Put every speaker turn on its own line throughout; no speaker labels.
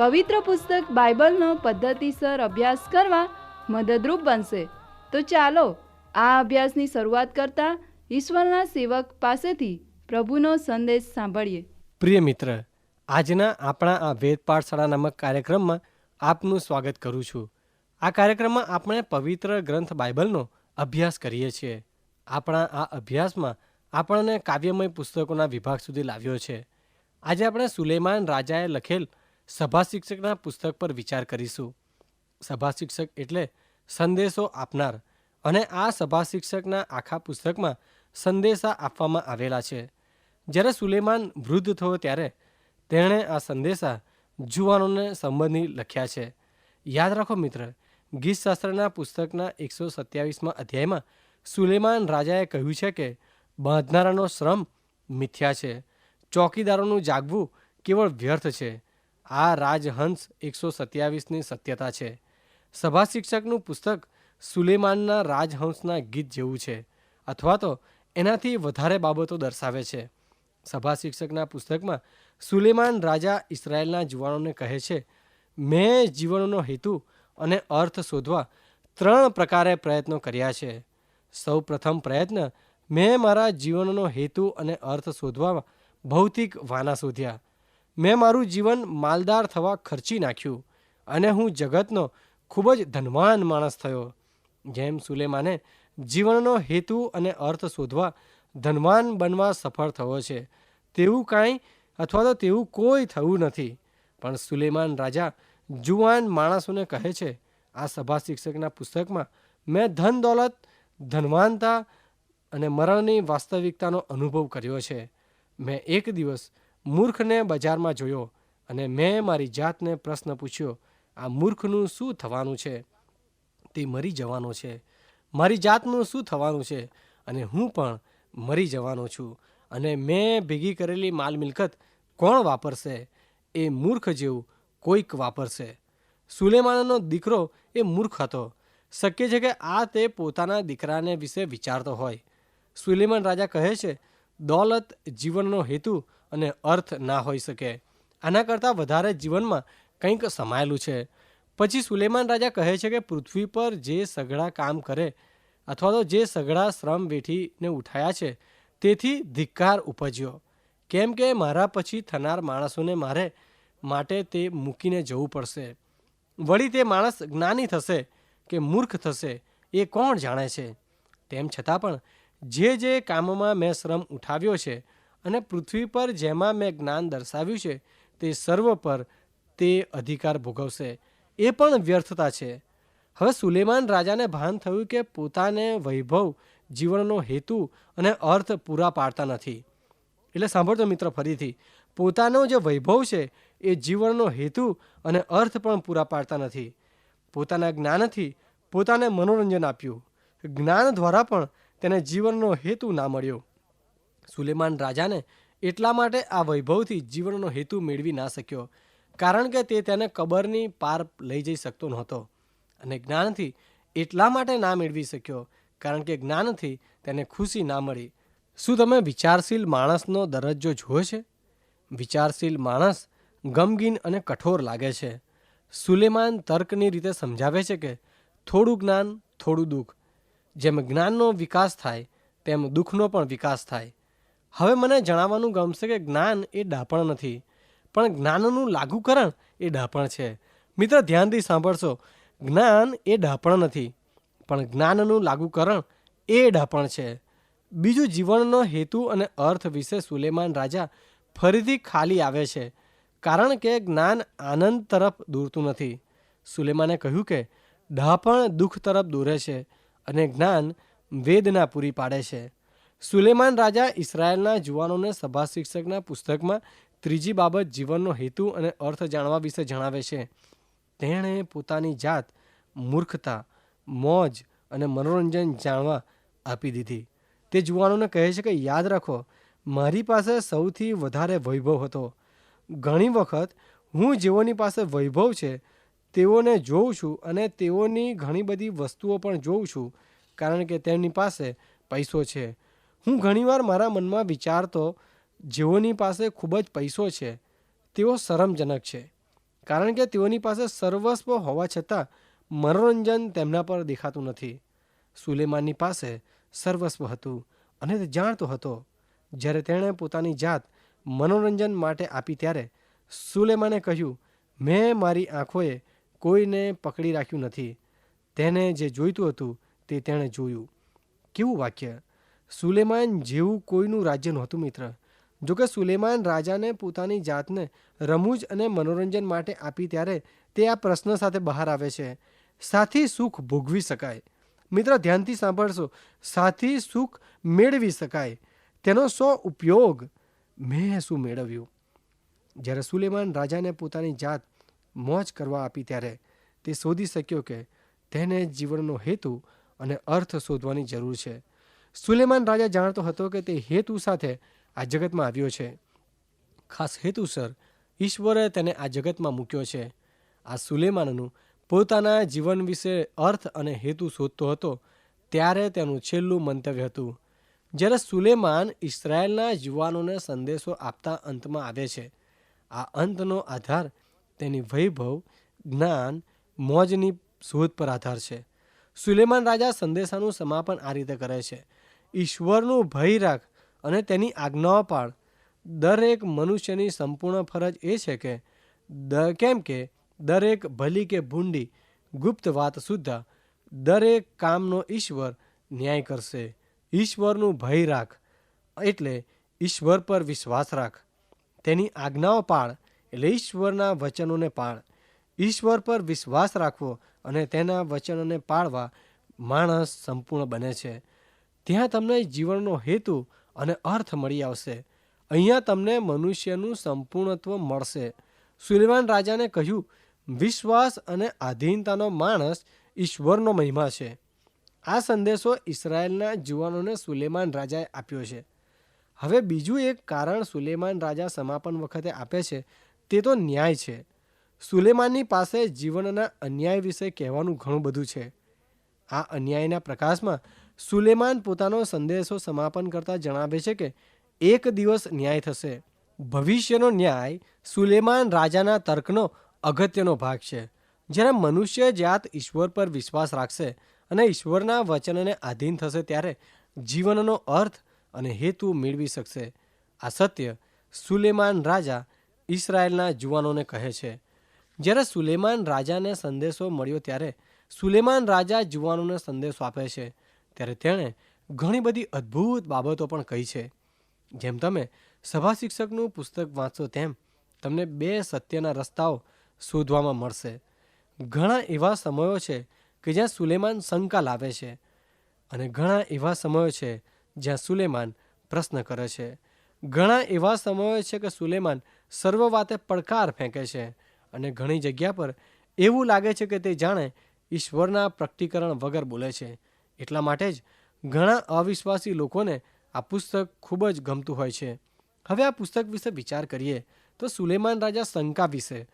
પવિત્ર પુસ્તક બાઇબલનો પદ્ધતિસર અભ્યાસ કરવા મદદરૂપ બનશે. તો ચાલો, આ અભ્યાસની શરૂઆત કરતા ઈશ્વરના સેવક પાસેથી પ્રભુનો સંદેશ સાંભળીએ.
પ્રિય મિત્ર, આજના આપણા આ વેદ પાઠશાળા નામક કાર્યક્રમમાં આપનું સ્વાગત કરું છું. આ કાર્યક્રમમાં આપણે પવિત્ર ગ્રંથ બાઇબલનો અભ્યાસ કરીએ છીએ. આપણા આ અભ્યાસમાં આપણને કાવ્યમય પુસ્તકોના વિભાગ સુધી લાવ્યો છે. આજે આપણે સુલેમાન રાજાએ લખેલ સભા શિક્ષકના પુસ્તક પર વિચાર કરીશું. સભા શિક્ષક એટલે સંદેશો આપનાર અને આ સભા શિક્ષકના આખા પુસ્તકમાં સંદેશા આપવામાં આવેલા છે. જ્યારે સુલેમાન વૃદ્ધ થયો ત્યારે તેણે આ સંદેશા જુવાનોને સંબંધી લખ્યા છે. યાદ રાખો મિત્ર, ગીતશાસ્ત્રના પુસ્તકના એકસો સત્યાવીસમાં અધ્યાયમાં સુલેમાન રાજાએ કહ્યું છે કે બાંધનારાનો શ્રમ મિથ્યા છે. ચોકીદારોનું જાગવું કેવળ વ્યર્થ છે. આ રાજહંસ એકસો સત્યાવીસની સત્યતા છે. સભા શિક્ષકનું પુસ્તક સુલેમાનના રાજહંસના ગીત જેવું છે, અથવા તો એનાથી વધારે બાબતો દર્શાવે છે. સભા શિક્ષકના પુસ્તકમાં સુલેમાન રાજા ઇસરાયેલના જુવાનોને કહે છે, મેં જીવનનો હેતુ અને અર્થ શોધવા ત્રણ પ્રકારે પ્રયત્નો કર્યા છે. સૌ પ્રથમ પ્રયત્ન, મેં મારા જીવનનો હેતુ અને અર્થ શોધવા ભૌતિક વાના શોધ્યા. મેં મારું જીવન માલદાર થવા ખર્ચી નાખ્યું અને હું જગતનો ખૂબ જ ધનવાન માણસ થયો. જેમ સુલેમાને જીવનનો હેતુ અને અર્થ શોધવા ધનવાન બનવા સફળ થયો છે, તેવું કાંઈ અથવા તો તેવું કોઈ થયું નથી. પણ સુલેમાન રાજા જુવાન માણસોને કહે છે, આ સભા શિક્ષકના પુસ્તકમાં મેં ધન, દોલત, ધનવાનતા અને મરણની વાસ્તવિકતાનો અનુભવ કર્યો છે. મેં એક દિવસ મૂર્ખને બજારમાં જોયો અને મેં મારી જાતને પ્રશ્ન પૂછ્યો, આ મૂર્ખનું શું થવાનું છે? તે મરી જવાનો છે. મારી જાતનું શું થવાનું છે? અને હું પણ મરી જવાનો છું. અને મેં ભેગી કરેલી માલ મિલકત કોણ વાપરશે? એ મૂર્ખ જેવું કોઈક વાપરશે. સુલેમાનનો દીકરો એ મૂર્ખ હતો. શક્ય છે કે આ તે પોતાના દીકરાને વિશે વિચારતો હોય. સુલેમાન રાજા કહે છે, દોલત જીવનનો હેતુ અને અર્થ ના હોઈ શકે. આના કરતાં વધારે જીવનમાં કંઈક સમાયેલું છે. પછી સુલેમાન રાજા કહે છે કે પૃથ્વી પર જે સઘળા કામ કરે અથવા તો જે સઘળા શ્રમ વેઠીને ઉઠાયા છે, તેથી ધિક્કાર ઉપજ્યો. કેમ કે મારા પછી થનાર માણસોને મારે માટે તે મૂકીને જવું પડશે. વળી તે માણસ જ્ઞાની થશે કે મૂર્ખ થશે એ કોણ જાણે છે? તેમ છતાં પણ જે જે કામમાં મેં શ્રમ ઉઠાવ્યો છે અને પૃથ્વી પર જેમાં મેં જ્ઞાન દર્શાવ્યું છે, તે સર્વ પર તે અધિકાર ભોગવશે. એ પણ વ્યર્થતા છે. હવે સુલેમાન રાજાને ભાન થયું કે પોતાને વૈભવ જીવનનો હેતુ અને અર્થ પૂરા પાડતા નથી. એટલે સાંભળતો મિત્ર, ફરીથી. પોતાનો જે વૈભવ છે, એ જીવનનો હેતુ અને અર્થ પણ પૂરા પાડતા નથી. પોતાના જ્ઞાનથી પોતાને મનોરંજન આપ્યું. જ્ઞાન દ્વારા પણ તેને જીવનનો હેતુ ના મળ્યો. સુલેમાન રાજાને એટલા માટે આ વૈભવથી જીવનનો હેતુ મેળવી ના શક્યો, કારણ કે તે તેને કબરની પાર લઈ જઈ શકતો નહોતો અને જ્ઞાનથી એટલા માટે ના મેળવી શક્યો, કારણ કે જ્ઞાનથી તેને ખુશી ના મળી. શું તમે વિચારશીલ માણસનો દરજ્જો જુઓ છે? વિચારશીલ માણસ ગમગીન અને કઠોર લાગે છે. સુલેમાન તર્કની રીતે સમજાવે છે કે થોડું જ્ઞાન, થોડું દુઃખ. જેમ જ્ઞાનનો વિકાસ થાય, તેમ દુઃખનો પણ વિકાસ થાય. હવે મને જણાવવાનું ગમશે કે જ્ઞાન એ ડાપણ નથી, પણ જ્ઞાનનું લાગુકરણ એ ડાપણ છે. મિત્ર, ધ્યાનથી સાંભળશો. જ્ઞાન એ ડાપણ નથી, પણ જ્ઞાનનું લાગુકરણ એ ડાપણ છે. બીજું, જીવનનો હેતુ અને અર્થ વિશે સુલેમાન રાજા ફરીથી ખાલી આવે છે, કારણ કે જ્ઞાન આનંદ તરફ દોરતું નથી. સુલેમાને કહ્યું કે ડાપણ દુઃખ તરફ દોરે છે અને જ્ઞાન વેદના પૂરી પાડે છે. સુલેમાન રાજા ઇસરાયેલના જુવાનોને સભા શિક્ષકના પુસ્તકમાં ત્રીજી બાબત જીવનનો હેતુ અને અર્થ જાણવા વિશે જણાવે છે. તેણે પોતાની જાત, મૂર્ખતા, મોજ અને મનોરંજન જાણવા આપી દીધી. તે જુવાનોને કહે છે કે, યાદ રાખો, મારી પાસે સૌથી વધારે વૈભવ હતો. ઘણી વખત હું જેઓની પાસે વૈભવ છે, તેઓને જોઉં છું અને તેઓની ઘણી બધી વસ્તુઓ પણ જોઉં છું, કારણ કે તેમની પાસે પૈસો છે. હું ઘણીવાર મારા મનમાં વિચારતો, જેઓની પાસે ખૂબ જ પૈસો છે, તેઓ શરમજનક છે. કારણ કે તેઓની પાસે સર્વસ્વ હોવા છતાં મનોરંજન તેમના પર દેખાતું નથી. સુલેમાનની પાસે સર્વસ્વ હતું અને તે જાણતો હતો. જ્યારે તેણે પોતાની જાત મનોરંજન માટે આપી ત્યારે સુલેમાને કહ્યું, મેં મારી આંખોએ કોઈને પકડી રાખ્યું નથી. તેને જે જોઈતું હતું તે તેણે જોયું. કેવું વાક્ય? સુલેમાન જેવું કોઈનું રાજ્ય નહોતું, મિત્ર. જોકે સુલેમાન રાજાને પોતાની જાતને રમૂજ અને મનોરંજન માટે આપી ત્યારે તે આ પ્રશ્ન સાથે બહાર આવે છે. સાથી સુખ ભોગવી શકાય. મિત્ર, ધ્યાનથી સાંભળશો. સાથી સુખ મેળવી શકાય. તેનો સો ઉપયોગ મેં શું મેળવ્યું? જ્યારે સુલેમાન રાજાને પોતાની જાત મોજ કરવા આપી ત્યારે તે શોધી શક્યો કે તેને જીવનનો હેતુ અને અર્થ શોધવાની જરૂર છે. સુલેમાન રાજા જાણતો હતો કે તે હેતુ સાથે આ જગતમાં આવ્યો છે. ખાસ હેતુસર ઈશ્વરે તેને આ જગતમાં મૂક્યો છે. આ સુલેમાનનું પોતાના જીવન વિશે અર્થ અને હેતુ શોધતો હતો, ત્યારે તેનું છેલ્લું મંતવ્ય હતું. જ્યારે સુલેમાન ઇસરાયેલના યુવાનોને સંદેશો આપતા અંતમાં આવે છે, આ અંતનો આધાર તેની વૈભવ, જ્ઞાન, મોજની શોધ પર આધાર છે. સુલેમાન રાજા સંદેશાનું સમાપન આ રીતે કરે છે. ઈશ્વરનું ભય રાખ અને તેની આજ્ઞાઓ પાળ. દરેક મનુષ્યની સંપૂર્ણ ફરજ એ છે કે કેમ કે, દરેક ભલી કે ભૂંડી, ગુપ્ત વાત સુદ્ધા દરેક કામનો ઈશ્વર ન્યાય કરશે. ઈશ્વરનું ભય રાખ એટલે ઈશ્વર પર વિશ્વાસ રાખ. તેની આજ્ઞાઓ પાળ એટલે ઈશ્વરના વચનોને પાળ. ઈશ્વર પર વિશ્વાસ રાખવો અને તેના વચનોને પાળવા માણસ સંપૂર્ણ બને છે. ત્યાં તમને જીવનનો હેતુ અને અર્થ મળી આવશે. અહીંયા તમને મનુષ્યનું સંપૂર્ણત્વ મળશે. સુલેમાન રાજાને કહ્યું, વિશ્વાસ અને આધીનતાનો માણસ ઈશ્વરનો મહિમા છે. આ સંદેશો ઇસરાયેલના જુવાનોને સુલેમાન રાજાએ આપ્યો છે. હવે બીજું એક કારણ સુલેમાન રાજા સમાપન વખતે આપે છે, તે તો ન્યાય છે. સુલેમાનની પાસે જીવનના અન્યાય વિશે કહેવાનું ઘણું બધું છે. આ અન્યાયના પ્રકાશમાં સુલેમાન પોતાનો સંદેશો સમાપન કરતા જણાવે છે કે એક દિવસ ન્યાય થશે. ભવિષ્યનો ન્યાય સુલેમાન રાજાના તર્કનો અગત્યનો ભાગ છે. જ્યારે મનુષ્ય જાત ઈશ્વર પર વિશ્વાસ રાખશે અને ઈશ્વરના વચનને આધીન થશે ત્યારે જીવનનો અર્થ અને હેતુ મેળવી શકશે. આ સત્ય સુલેમાન રાજા ઇસરાયેલના જુવાનોને કહે છે. જ્યારે સુલેમાન રાજાને સંદેશો મળ્યો ત્યારે સુલેમાન રાજા જુવાનોને સંદેશો આપે છે, ત્યારે તેણે ઘણી બધી અદ્ભુત બાબતો પણ કહી છે. જેમ તમે સભા શિક્ષકનું પુસ્તક વાંચો તેમ તમને બે સત્યના રસ્તાઓ શોધવામાં મળશે. ઘણા એવા સમયો છે કે જ્યાં સુલેમાન શંકા લાવે છે અને ઘણા એવા સમયો છે જ્યાં સુલેમાન પ્રશ્ન કરે છે. ઘણા એવા સમયો છે કે સુલેમાન સર્વ વાતે પડકાર ફેંકે છે અને ઘણી જગ્યા પર એવું લાગે છે કે તે જાણે ઈશ્વરના પ્રકટીકરણ વગર બોલે છે. એટલા માટે જ ઘણા અવિશ્વાસી લોકોને આ પુસ્તક ખૂબ જ ગમતું હોય છે. હવે આ પુસ્તક વિશે વિચાર કરીએ તો સુલેમાન રાજા શંકા વિશે,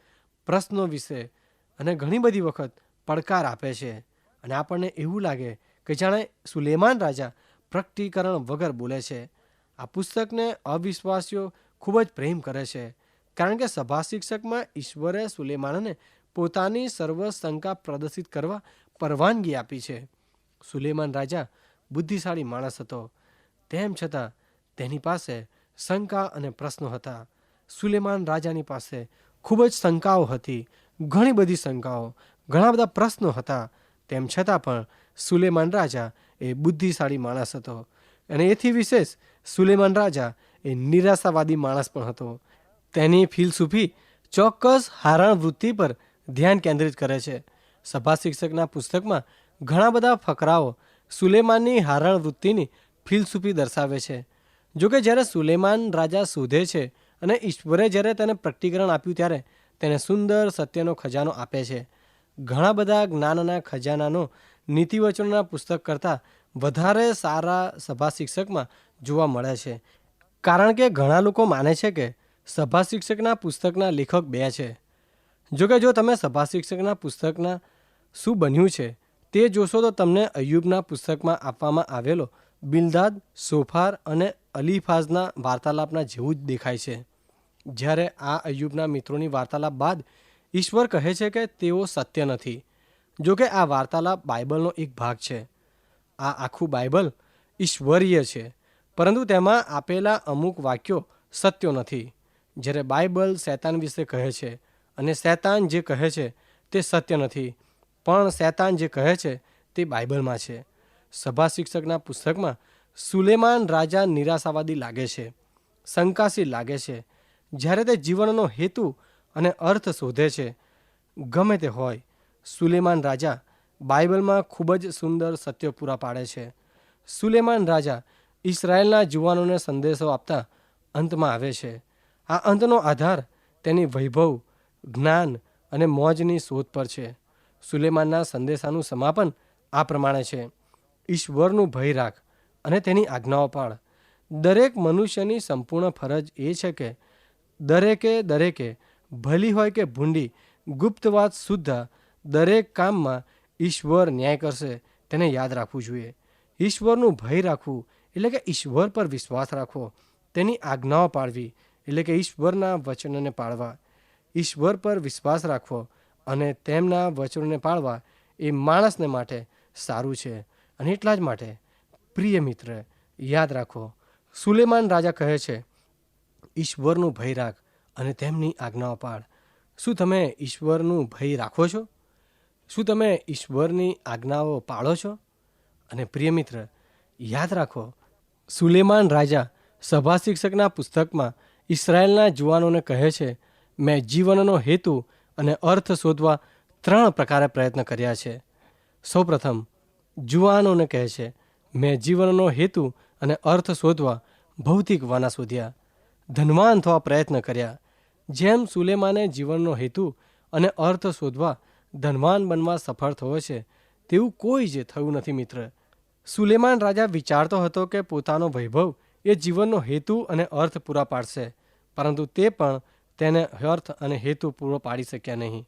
પ્રશ્નો વિશે અને ઘણી બધી વખત પડકાર આપે છે. અને આપણને એવું લાગે કે જાણે સુલેમાન રાજા પ્રકટીકરણ વગર બોલે છે. આ પુસ્તકને અવિશ્વાસીઓ ખૂબ જ પ્રેમ કરે છે. કારણ કે સભા શિક્ષકમાં ઈશ્વરે સુલેમાનને પોતાની સર્વ શંકા પ્રદર્શિત કરવા પરવાનગી આપી છે. સુલેમાન રાજા બુદ્ધિશાળી માણસ હતો. તેમ છતાં તેની પાસે શંકા અને પ્રશ્નો હતા. સુલેમાન રાજાની પાસે ખૂબ જ શંકાઓ હતી. ઘણી બધી શંકાઓ, ઘણા બધા પ્રશ્નો હતા. તેમ છતાં પણ સુલેમાન રાજા એ બુદ્ધિશાળી માણસ હતો. અને એથી વિશેષ સુલેમાન રાજા એ નિરાશાવાદી માણસ પણ હતો. તેની ફિલસૂફી ચોક્કસ હારણ વૃત્તિ પર ધ્યાન કેન્દ્રિત કરે છે. સભા શિક્ષકના પુસ્તકમાં ઘણા બધા ફકરાઓ સુલેમાનની હારણ વૃત્તિની ફિલસૂફી દર્શાવે છે. જોકે જ્યારે સુલેમાન રાજા શોધે છે અને ઈશ્વરે જ્યારે તેને પ્રકટીકરણ આપ્યું ત્યારે તેને સુંદર સત્યનો ખજાનો આપે છે. ઘણા બધા જ્ઞાનના ખજાનાનો નીતિવચનોના પુસ્તક કરતાં વધારે સારા સભા શિક્ષકમાં જોવા મળે છે. કારણ કે ઘણા લોકો માને છે કે સભા શિક્ષકના પુસ્તકના લેખક બે છે. જોકે જો તમે સભા શિક્ષકના પુસ્તકના શું બન્યું છે, તે જોશો તો તમને અયુબના પુસ્તકમાં આપવામાં આવેલો બિલદાદ, સોફાર અને અલીફાઝના વાર્તાલાપના જેવું જ દેખાય છે. જ્યારે આ અયુબના મિત્રોની વાર્તાલાપ બાદ ઈશ્વર કહે છે કે તેઓ સત્ય નથી. જોકે આ વાર્તાલાપ બાઇબલનો એક ભાગ છે. આ આખું બાઇબલ ઈશ્વરીય છે, પરંતુ તેમાં આપેલા અમુક વાક્યો સત્યો નથી. જ્યારે બાઇબલ શૈતાન વિશે કહે છે અને શૈતાન જે કહે છે તે સત્ય નથી, પણ શૈતાન જે કહે છે તે બાઇબલમાં છે. સભા શિક્ષકના પુસ્તકમાં સુલેમાન રાજા નિરાશાવાદી લાગે છે, શંકાશીલ લાગે છે. જ્યારે તે જીવનનો હેતુ અને અર્થ શોધે છે, ગમે તે હોય, સુલેમાન રાજા બાઇબલમાં ખૂબ જ સુંદર સત્યો પૂરા પાડે છે. સુલેમાન રાજા ઇસરાયેલના જુવાનોને સંદેશો આપતા અંતમાં આવે છે. આ અંતનો આધાર તેની વૈભવ, જ્ઞાન અને મોજની શોધ પર છે. સુલેમાનના સંદેશાનું સમાપન આ પ્રમાણે છે. ઈશ્વરનું ભય રાખ અને તેની આજ્ઞાઓ પાળ. દરેક મનુષ્યની સંપૂર્ણ ફરજ એ છે કે, દરેકે દરેકે, ભલી હોય કે ભૂંડી ગુપ્ત વાત દરેક કામમાં ઈશ્વર ન્યાય કરશે, તેને યાદ રાખવું જોઈએ. ઈશ્વરનું ભય રાખવું એટલે કે ઈશ્વર પર વિશ્વાસ રાખવો. તેની આજ્ઞાઓ પાળવી. એટલે કે ઈશ્વરના વચનોને પાળવા. ઈશ્વર પર વિશ્વાસ રાખવો અને તેમના વચનોને પાળવા એ માણસને માટે સારું છે અને એટલા જ માટે પ્રિય મિત્ર, યાદ રાખો, સુલેમાન રાજા કહે છે, ઈશ્વરનું ભય રાખ અને તેમની આજ્ઞાઓ પાળ. શું તમે ઈશ્વરનું ભય રાખો છો? શું તમે ઈશ્વરની આજ્ઞાઓ પાળો છો? અને પ્રિય મિત્ર, યાદ રાખો, સુલેમાન રાજા સભા શિક્ષકના પુસ્તકમાં ઇસરાયેલના જુવાનોને કહે છે, મેં જીવનનો હેતુ અને અર્થ શોધવા ત્રણ પ્રકારે પ્રયત્ન કર્યા છે. સૌપ્રથમ, જુવાનોને કહે છે, મેં જીવનનો હેતુ અને અર્થ શોધવા ભૌતિક વાના શોધ્યા. ધનવાન થવા પ્રયત્ન કર્યા. જેમ સુલેમાને જીવનનો હેતુ અને અર્થ શોધવા ધનવાન બનવા સફળ થયો છે, તેવું કોઈ જ થયું નથી, મિત્ર. સુલેમાન રાજા વિચારતો હતો કે પોતાનો વૈભવ એ જીવનનો હેતુ અને અર્થ પૂરા પાડશે, પરંતુ તે પણ તેને અર્થ અને હેતુ પૂરો પાડી શક્યા નહીં.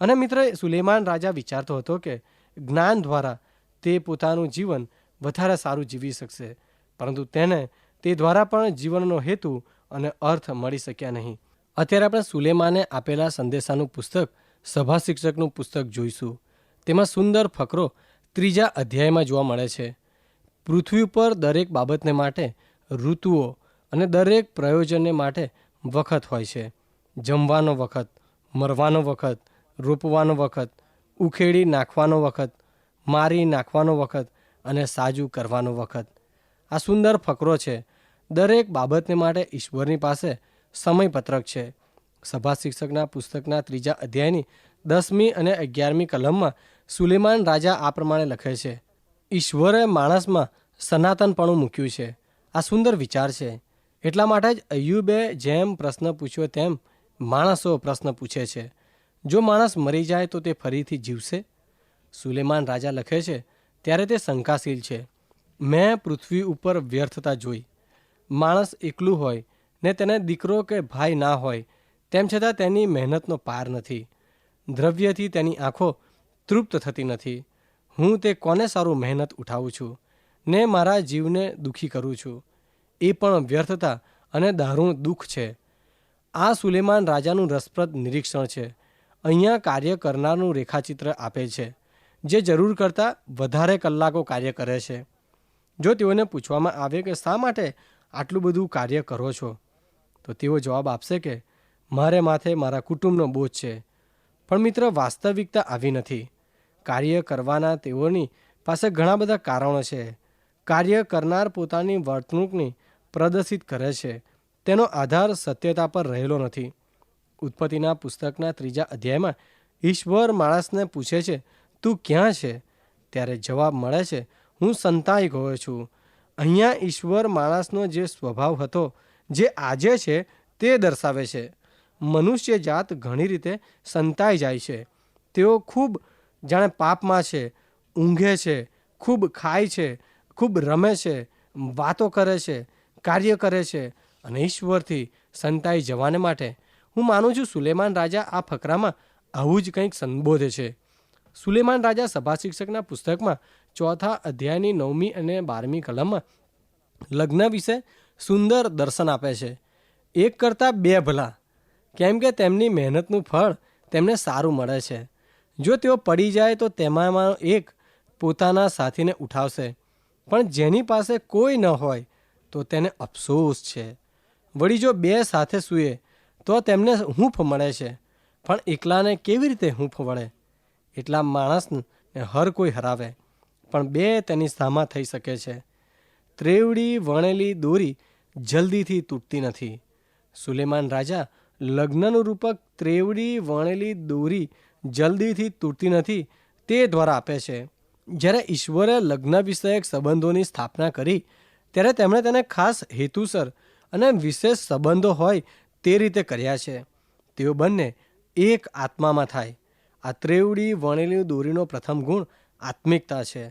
અને મિત્ર સુલેમાન રાજા વિચારતો હતો કે જ્ઞાન દ્વારા તે પોતાનું જીવન વધારે સારું જીવી શકશે, પરંતુ તેને તે દ્વારા પણ જીવનનો હેતુ અને અર્થ મળી શક્યા નહીં. અત્યારે આપણે સુલેમાને આપેલા સંદેશાનું પુસ્તક સભા શિક્ષકનું પુસ્તક જોઈશું. તેમાં સુંદર ફકરો ત્રીજા અધ્યાયમાં જોવા મળે છે. પૃથ્વી ઉપર દરેક બાબતને માટે ઋતુઓ અને દરેક પ્રયોજનને માટે વખત હોય છે. જમવાનો વખત, મરવાનો વખત, રોપવાનો વખત, ઉખેડી નાખવાનો વખત, મારી નાખવાનો વખત અને સાજું કરવાનો વખત. આ સુંદર ફકરો છે. દરેક બાબતને માટે ઈશ્વરની પાસે સમયપત્રક છે. સભા શિક્ષકના પુસ્તકના ત્રીજા અધ્યાયની દસમી અને અગિયારમી કલમમાં સુલેમાન રાજા આ પ્રમાણે લખે છે. ઈશ્વરે માણસમાં સનાતનપણું મૂક્યું છે. આ સુંદર વિચાર છે. એટલા માટે જ અયુબે જેમ પ્રશ્ન પૂછ્યો તેમ માણસો પ્રશ્ન પૂછે છે. જો માણસ મરી જાય તો તે ફરીથી જીવશે? સુલેમાન રાજા લખે છે, ત્યારે તે શંકાશીલ છે. મેં પૃથ્વી ઉપર વ્યર્થતા જોઈ. માણસ એકલું હોય, ને તેને દીકરો કે ભાઈ ના હોય, તેમ છતાં તેની મહેનતનો પાર નથી. દ્રવ્યથી તેની આંખો તૃપ્ત થતી નથી. હું તે કોને સારું મહેનત ઉઠાવું છું? ને મારા જીવને દુઃખી કરું છું. એ પણ વ્યર્થતા અને દારૂણ દુઃખ છે. આ સુલેમાન રાજાનું રસપ્રદ નિરીક્ષણ છે. અહીંયા કાર્ય કરનારનું રેખાચિત્ર આપે છે, જે જરૂર કરતાં વધારે કલાકો કાર્ય કરે છે. જો તેઓને પૂછવામાં આવે કે શા માટે આટલું બધું કાર્ય કરો છો, તો તેઓ જવાબ આપશે કે, મારે માથે મારા કુટુંબનો બોજ છે. પણ મિત્ર, વાસ્તવિકતા આવી નથી. કાર્ય કરવાના તેઓની પાસે ઘણા બધા કારણો છે. કાર્ય કરનાર પોતાની વર્તણૂકની પ્રદર્શિત કરે છે. તેનો આધાર સત્યતા પર રહેલો નથી. ઉત્પત્તિના પુસ્તકના ત્રીજા અધ્યાયમાં ઈશ્વર માણસને પૂછે છે, તું ક્યાં છે? ત્યારે જવાબ મળે છે, હું સંતાઈ ગયો છું. અહીંયા ઈશ્વર માણસનો જે સ્વભાવ હતો, જે આજે છે, તે દર્શાવે છે. મનુષ્ય જાત ઘણી રીતે સંતાઈ જાય છે. તેઓ ખૂબ, જાણે પાપમાં છે, ઊંઘે છે, ખૂબ ખાય છે ખૂબ રમે છે, વાતો કરે છે, કાર્ય કરે છે અને ઈશ્વરથી સંતાઈ જવાને માટે. હું માનું છું સુલેમાન રાજા આ ફકરામાં આવું જ કંઈક સંબોધે છે. સુલેમાન રાજા સભા શિક્ષકના પુસ્તકમાં ચોથા અધ્યાયની નવમી અને બારમી કલમમાં લગ્ન વિશે સુંદર દર્શન આપે છે. એક કરતાં બે ભલા. કેમ કે તેમની મહેનતનું ફળ તેમને સારું મળે છે. જો તેઓ પડી જાય તો તેમાં એક પોતાના સાથીને ઉઠાવશે. પણ જેની પાસે કોઈ ન હોય તો તેને અફસોસ છે. વળી જો બે સાથે સૂએ તો તેમને હૂંફ મળે છે, પણ એકલાને કેવી રીતે હૂંફ વળે? એટલા માણસને હર કોઈ હરાવે, પણ બે તેની સામા થઈ શકે છે. ત્રેવડી વણેલી દોરી જલ્દીથી તૂટતી નથી. સુલેમાન રાજા લગ્નનું રૂપક ત્રેવડી વણેલી દોરી જલ્દીથી તૂટતી નથી તે દ્વારા આપે છે. જ્યારે ઈશ્વરે લગ્ન વિષયક સંબંધોની સ્થાપના કરી, ત્યારે તેમણે તેને ખાસ હેતુસર અને વિશેષ સંબંધો હોય તે રીતે કર્યા છે. તેઓ બંને એક આત્મામાં થાય. આ ત્રેવડી વણેલી દોરીનો પ્રથમ ગુણ આત્મિકતા છે.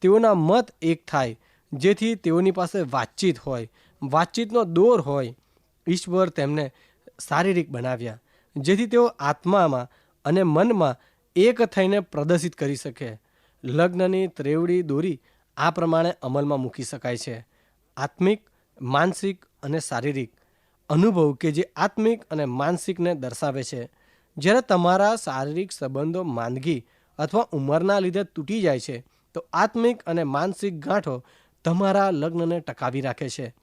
તેઓના મત એક થાય, જેથી તેઓની પાસે વાતચીત હોય, વાતચીતનો દોર હોય. ઈશ્વર તેમને શારીરિક બનાવ્યા, જેથી તેઓ આત્મામાં અને મનમાં એક થઈને પ્રદર્શિત કરી શકે. લગ્નની ત્રેવડી દોરી આ પ્રમાણે અમલમાં મૂકી શકાય છે. આત્મિક, માનસિક અને શારીરિક. અનુભવ કે જે આત્મિક અને માનસિકને દર્શાવે છે. જ્યારે તમારા શારીરિક સંબંધો માંદગી અથવા ઉંમરના લીધે તૂટી જાય છે, તો આત્મિક અને માનસિક ગાંઠો તમારા લગ્નને ટકાવી રાખે છે.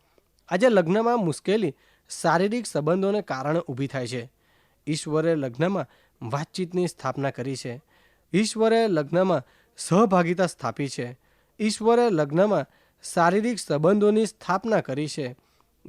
આજે લગ્નમાં મુશ્કેલી શારીરિક સંબંધોને કારણે ઊભી થાય છે. ઈશ્વરે લગ્નમાં વાતચીતની સ્થાપના કરી છે. ઈશ્વરે લગ્નમાં સહભાગિતા સ્થાપી છે. ઈશ્વરે લગ્નમાં શારીરિક સંબંધોની સ્થાપના કરી છે.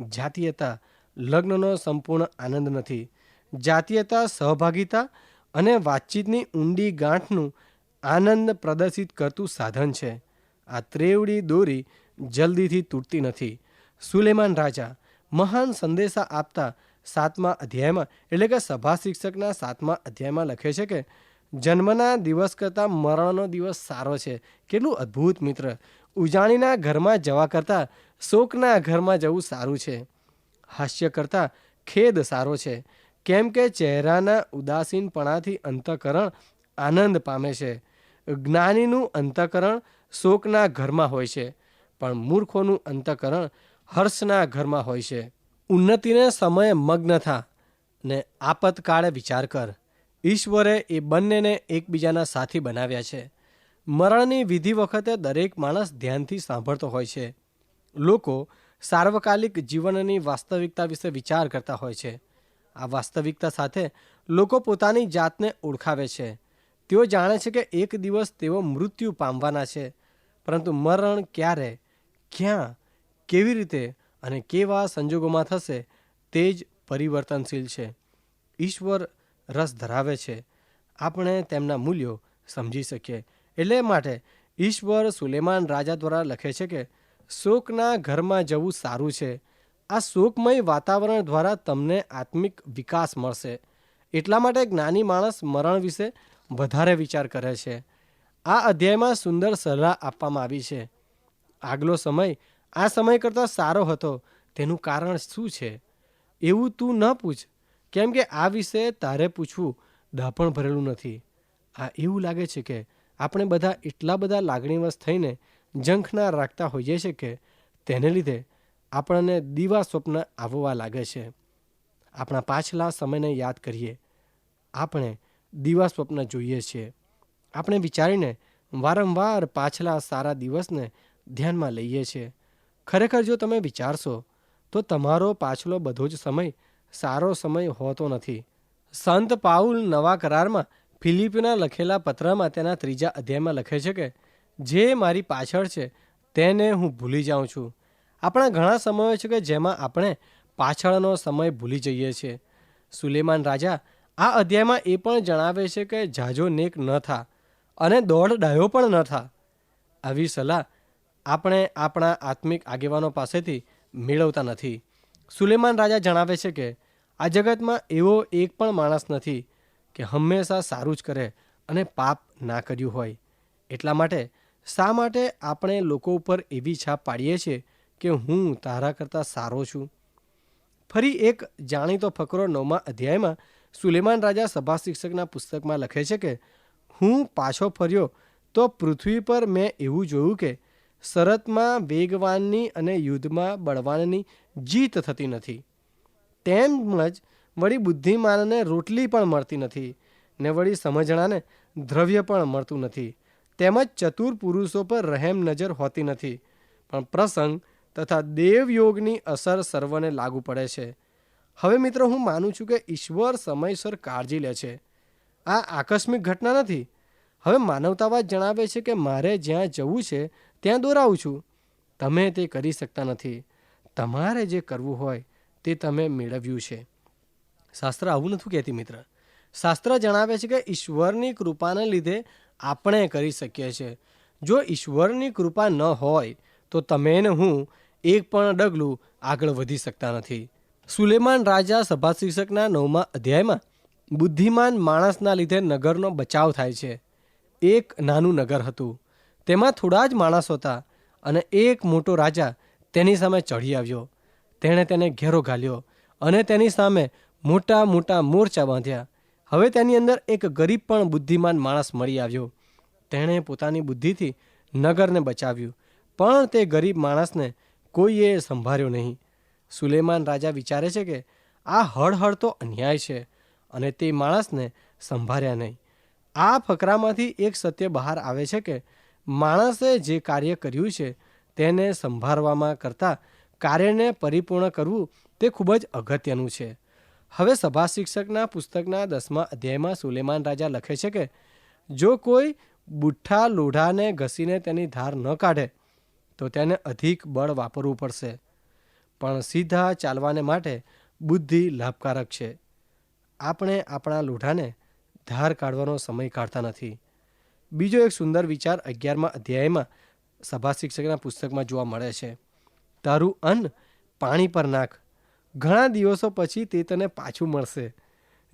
જાતીયતા લગ્નનો સંપૂર્ણ આનંદ નથી. જાતીયતા, સહભાગિતા અને વાતચીતની ઊંડી ગાંઠનું આનંદ પ્રદર્શિત કરતું સાધન છે. આ ત્રેવડી દોરી જલ્દીથી તૂટતી નથી. સુલેમાન રાજા મહાન સંદેશા આપતા સાતમા અધ્યાયમાં એટલે કે સભા શિક્ષકના સાતમા અધ્યાયમાં લખે છે કે જન્મના દિવસ કરતાં મરણનો દિવસ સારો છે. કેટલું અદ્ભુત મિત્ર. ઉજાણીના ઘરમાં જવા કરતાં શોકના ઘરમાં જવું સારું છે. હાસ્ય કરતાં ખેદ સારો છે. કેમ કે ચહેરાના ઉદાસીનપણાથી અંતઃકરણ આનંદ પામે છે. જ્ઞાનીનું અંતઃકરણ શોકના ઘરમાં હોય છે, પણ મૂર્ખોનું અંતઃકરણ હર્ષના ઘરમાં હોય છે. ઉન્નતિને સમયે મગ્ન થા ને આપતકાળે વિચાર કર. ઈશ્વરે એ બંનેને એકબીજાના સાથી બનાવ્યા છે. મરણની વિધિ વખતે દરેક માણસ ધ્યાનથી સાંભળતો હોય છે. લોકો સાર્વકાલિક જીવનની વાસ્તવિકતા વિશે વિચાર કરતા હોય છે. આ વાસ્તવિકતા સાથે લોકો પોતાની જાતને ઓળખાવે છે. તેઓ જાણે છે કે એક દિવસ તેઓ મૃત્યુ પામવાના છે. પરંતુ મરણ ક્યારે, ક્યાં, કેવી રીતે અને કેવા સંજોગોમાં થશે તે જ પરિવર્તનશીલ છે. ઈશ્વર રસ ધરાવે છે. આપણે તેમના મૂલ્યો સમજી શકીએ. એટલે માટે ઈશ્વર સુલેમાન રાજા દ્વારા લખે છે કે, શોકના ઘરમાં જવું સારું છે. આ શોકમય વાતાવરણ દ્વારા તમને આત્મિક વિકાસ મળશે. એટલા માટે જ્ઞાની માણસ મરણ વિશે વધારે વિચાર કરે છે. આ અધ્યાયમાં સુંદર સલાહ આપવામાં આવી છે. આગલો સમય, આ સમય કરતાં સારો હતો. તેનું કારણ શું છે? એવું તું ન પૂછ. કેમ કે આ વિશે તારે પૂછવું દાપણ ભરેલું નથી. આ એવું લાગે છે કે આપણે બધા એટલા બધા લાગણીવશ થઈને ઝંખના રાખતા હોઈએ છીએ કે તેને લીધે આપણને દીવા સ્વપ્ન આવવા લાગે છે. આપણા પાછલા સમયને યાદ કરીએ. આપણે દીવા સ્વપ્ન જોઈએ છીએ. આપણે વિચારીને વારંવાર પાછલા સારા દિવસને ધ્યાનમાં લઈએ છીએ. ખરેખર જો તમે વિચારશો, તો તમારો પાછલો બધો જ સમય સારો સમય હોતો નથી. સંત પાઉલ નવા કરારમાં ફિલિપના લખેલા પત્રમાં તેના ત્રીજા અધ્યાયમાં લખે છે કે, જે મારી પાછળ છે, તેને હું ભૂલી જાઉં છું. આપણા ઘણા સમયો છે કે જેમાં આપણે પાછળનો સમય ભૂલી જઈએ છીએ. સુલેમાન રાજા આ અધ્યાયમાં એ પણ જણાવે છે કે જાજો નેક ન થા અને દોડ ડાયો પણ ન થા. આવી સલાહ આપણે આપણા આત્મિક આગેવાનો પાસેથી મેળવતા નથી. સુલેમાન રાજા જણાવે છે કે આ જગતમાં એવો એક પણ માણસ નથી કે હંમેશા સારું જ કરે અને પાપ ના કર્યું હોય. એટલા માટે શા માટે આપણે લોકો ઉપર એવી છાપ પાડીએ છીએ કે હું તારા કરતાં સારો છું? ફરી એક જાણીતો ફકરો નવમા અધ્યાયમાં સુલેમાન રાજા સભા શિક્ષકના પુસ્તકમાં લખે છે કે, હું પાછો ફર્યો તો પૃથ્વી પર મેં એવું જોયું કે શરતમાં વેગવાનની અને યુદ્ધમાં બળવાનની જીત થતી નથી. તેમજ વળી બુદ્ધિમાનને રોટલી પણ મળતી નથી ને વળી સમજણાને દ્રવ્ય પણ મળતું નથી. તેમજ ચતુર પુરુષો પર રહેમ નજર હોતી નથી. પણ પ્રસંગ તથા દેવયોગની અસર સર્વને લાગુ પડે છે. હવે મિત્રો હું માનું છું કે ઈશ્વર સમયસર કાળજી લે છે. આ આકસ્મિક ઘટના નથી. હવે માનવતાવાદ જણાવે છે કે મારે જ્યાં જવું છે ત્યાં દોરાવું છું. તમે તે કરી શકતા નથી. તમારે જે કરવું હોય તે તમે મેળવ્યું છે. શાસ્ત્ર આવું નથી કહેતી, મિત્ર. શાસ્ત્ર જણાવે છે કે ઈશ્વરની કૃપાને લીધે આપણે કરી શકીએ છીએ જો ઈશ્વરની કૃપા ન હોય, તો તમે ને હું એક પણ ડગલું આગળ વધી શકતા નથી. સુલેમાન રાજા સભા શિક્ષકના નવમા અધ્યાયમાં, બુદ્ધિમાન માણસના લીધે નગરનો બચાવ થાય છે. એક નાનું નગર હતું. તેમાં થોડા જ માણસ હતા અને એક મોટો રાજા તેની સામે ચઢી આવ્યો. તેણે તેને ઘેરો ઘાલ્યો અને તેની સામે મોટા મોટા મોરચા બાંધ્યા. હવે તેની અંદર એક ગરીબ પણ બુદ્ધિમાન માણસ મળી આવ્યો. તેણે પોતાની બુદ્ધિથી નગરને બચાવ્યું, પણ તે ગરીબ માણસને કોઈએ સંભાળ્યો નહીં. સુલેમાન રાજા વિચારે છે કે આ હળહળ તો અન્યાય છે અને તે માણસને સંભાળ્યા નહીં. આ ફકરામાંથી એક સત્ય બહાર આવે છે કે માણસે જે કાર્ય કર્યું છે તેને સંભાળવામાં કરતાં કાર્યને પરિપૂર્ણ કરવું તે ખૂબ જ અગત્યનું છે. હવે સભા શિક્ષકના પુસ્તકના દસમા અધ્યાયમાં સુલેમાન રાજા લખે છે કે, જો કોઈ બુઠ્ઠા લોઢાને ઘસીને તેની ધાર ન કાઢે, તો તેને અધિક બળ વાપરવું પડશે. પણ સીધા ચાલવાને માટે બુદ્ધિ લાભકારક છે. આપણે આપણા લોઢાને ધાર કાઢવાનો સમય કાઢતા નથી. બીજો એક સુંદર વિચાર અગિયારમા અધ્યાયમાં સભા શિક્ષકના પુસ્તકમાં જોવા મળે છે. તારું અન્ન પાણી પર નાખ. ઘણા દિવસો પછી તે તને પાછું મળશે.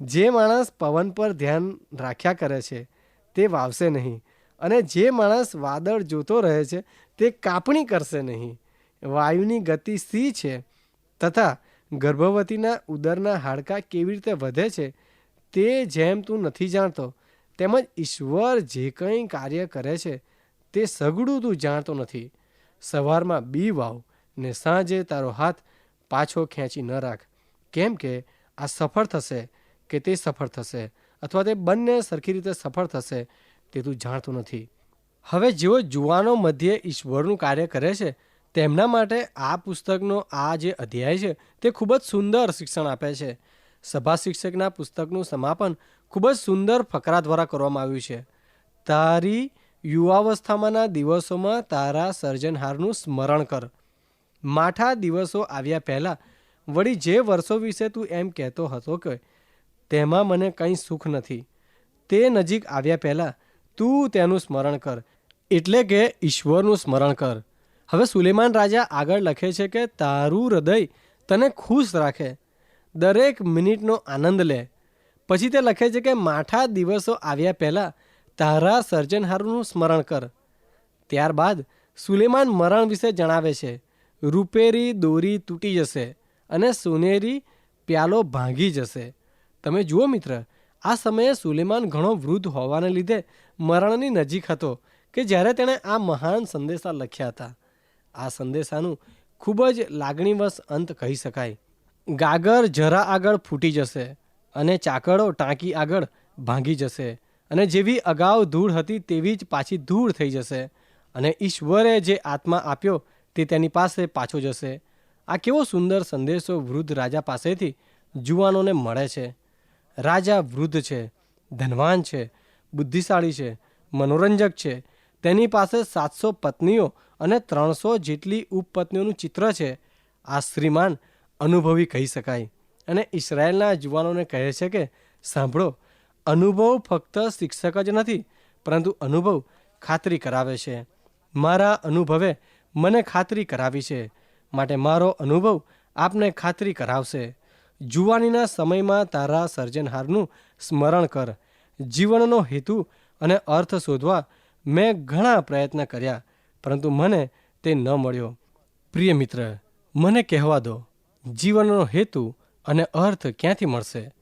જે માણસ પવન પર ધ્યાન રાખ્યા કરે છે, તે વાવશે નહીં. અને જે માણસ વાદળ જોતો રહે છે, તે કાપણી કરશે નહીં. વાયુની ગતિ સી છે, તથા ગર્ભવતીના ઉદરના હાડકાં કેવી રીતે વધે છે, તે જેમ તું નથી જાણતો. તેમજ ઈશ્વર જે કંઈ કાર્ય કરે છે, તે સગડું તું જાણતો નથી. સવારમાં બી વાવ. ને સાંજે તારો હાથ પાછો ખેંચી ન રાખ. કેમ કે આ સફળ થશે કે તે સફળ થશે અથવા તે બંને સરખી રીતે સફળ થશે તે તું જાણતો નથી. હવે જેઓ જુવાનો મધ્યે ઈશ્વરનું કાર્ય કરે છે, તેમના માટે આ પુસ્તકનો આ જે અધ્યાય છે, તે ખૂબ જ સુંદર શિક્ષણ આપે છે. સભા શિક્ષકના પુસ્તકનું સમાપન ખૂબ જ સુંદર ફકરા દ્વારા કરવામાં આવ્યું છે. તારી યુવાવસ્થામાંના દિવસોમાં તારા સર્જનહારનું સ્મરણ કર. માઠા દિવસો આવ્યા પહેલાં વળી જે વર્ષો વિશે તું એમ કહેતો હતો કે તેમાં મને કંઈ સુખ નથી, તે નજીક આવ્યા પહેલાં તું તેનું સ્મરણ કર, એટલે કે ઈશ્વરનું સ્મરણ કર. હવે સુલેમાન રાજા આગળ લખે છે કે તારું હૃદય તને ખુશ રાખે, દરેક મિનિટનો આનંદ લે. પછી તે લખે છે કે માઠા દિવસો આવ્યા પહેલાં તારા સર્જનહારનું સ્મરણ કર. ત્યારબાદ સુલેમાન મરણ વિશે જણાવે છે રૂપેરી દોરી તૂટી જશે અને સોનેરી પ્યાલો ભાંગી જશે. તમે જુઓ મિત્ર, આ સમયે સુલેમાન ઘણો વૃદ્ધ હોવાને લીધે મરણની નજીક હતો કે જ્યારે તેણે આ મહાન સંદેશા લખ્યા હતા. આ સંદેશાનું ખૂબ જ લાગણીવશ અંત કહી શકાય. ગાગર જરા આગળ ફૂટી જશે અને ચાકડો ટાંકી આગળ ભાંગી જશે અને જેવી અગાઉ ધૂળ હતી તેવી જ પાછી ધૂળ થઈ જશે અને ઈશ્વરે જે આત્મા આપ્યો તે તેની પાસે પાછો જશે. આ કેવો સુંદર સંદેશો વૃદ્ધ રાજા પાસેથી જુવાનોને મળે છે. રાજા વૃદ્ધ છે, ધનવાન છે, બુદ્ધિશાળી છે, મનોરંજક છે. તેની પાસે સાતસો પત્નીઓ અને ત્રણસો જેટલી ઉપપત્નીઓનું ચિત્ર છે. આ શ્રીમાન અનુભવી કહી શકાય. અને ઇસરાયેલના જુવાનોને કહે છે કે, સાંભળો, અનુભવ ફક્ત શિક્ષક જ નથી, પરંતુ અનુભવ ખાતરી કરાવે છે. મારા અનુભવે મને ખાતરી કરાવી છે. માટે મારો અનુભવ આપને ખાતરી કરાવશે. જુવાનીના સમયમાં તારા સર્જનહારનું સ્મરણ કર. જીવનનો હેતુ અને અર્થ શોધવા મેં ઘણા પ્રયત્ન કર્યા, પરંતુ મને તે ન મળ્યો. પ્રિય મિત્ર, મને કહેવા દો, જીવનનો હેતુ અને અર્થ ક્યાંથી મળશે?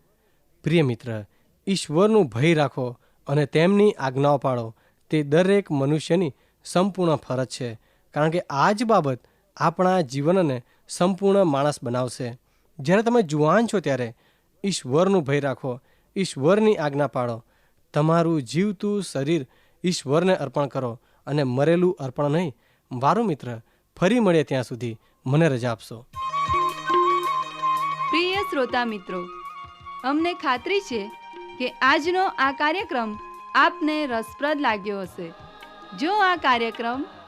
પ્રિય મિત્ર, ઈશ્વરનું ભય રાખો અને તેમની આજ્ઞાઓ પાળો. તે દરેક મનુષ્યની સંપૂર્ણ ફરજ છે. કારણ કે આ જ બાબત આપણા જીવનને સંપૂર્ણ માણસ બનાવશે. જ્યારે તમે જુવાન છો ત્યારે ઈશ્વરનું ભય રાખો, ઈશ્વરની આજ્ઞા પાળો. તમારું જીવતું શરીર ઈશ્વરને અર્પણ કરો અને મરેલું અર્પણ નહીં. મારું મિત્ર, ફરી મળે ત્યાં સુધી. મને રજા આપશો.
પ્રિય શ્રોતા મિત્રો, અમને ખાતરી છે કે આજનો આ કાર્યક્રમ આપને રસપ્રદ લાગ્યો હશે. જો આ કાર્યક્રમ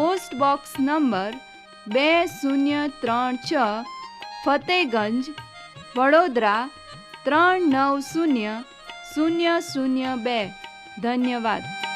post box number બે શૂન્ય ત્રણ છ, ફતેગંજ, વડોદરા ત્રણ નવ શૂન્ય શૂન્ય શૂન્ય બે. ધન્યવાદ.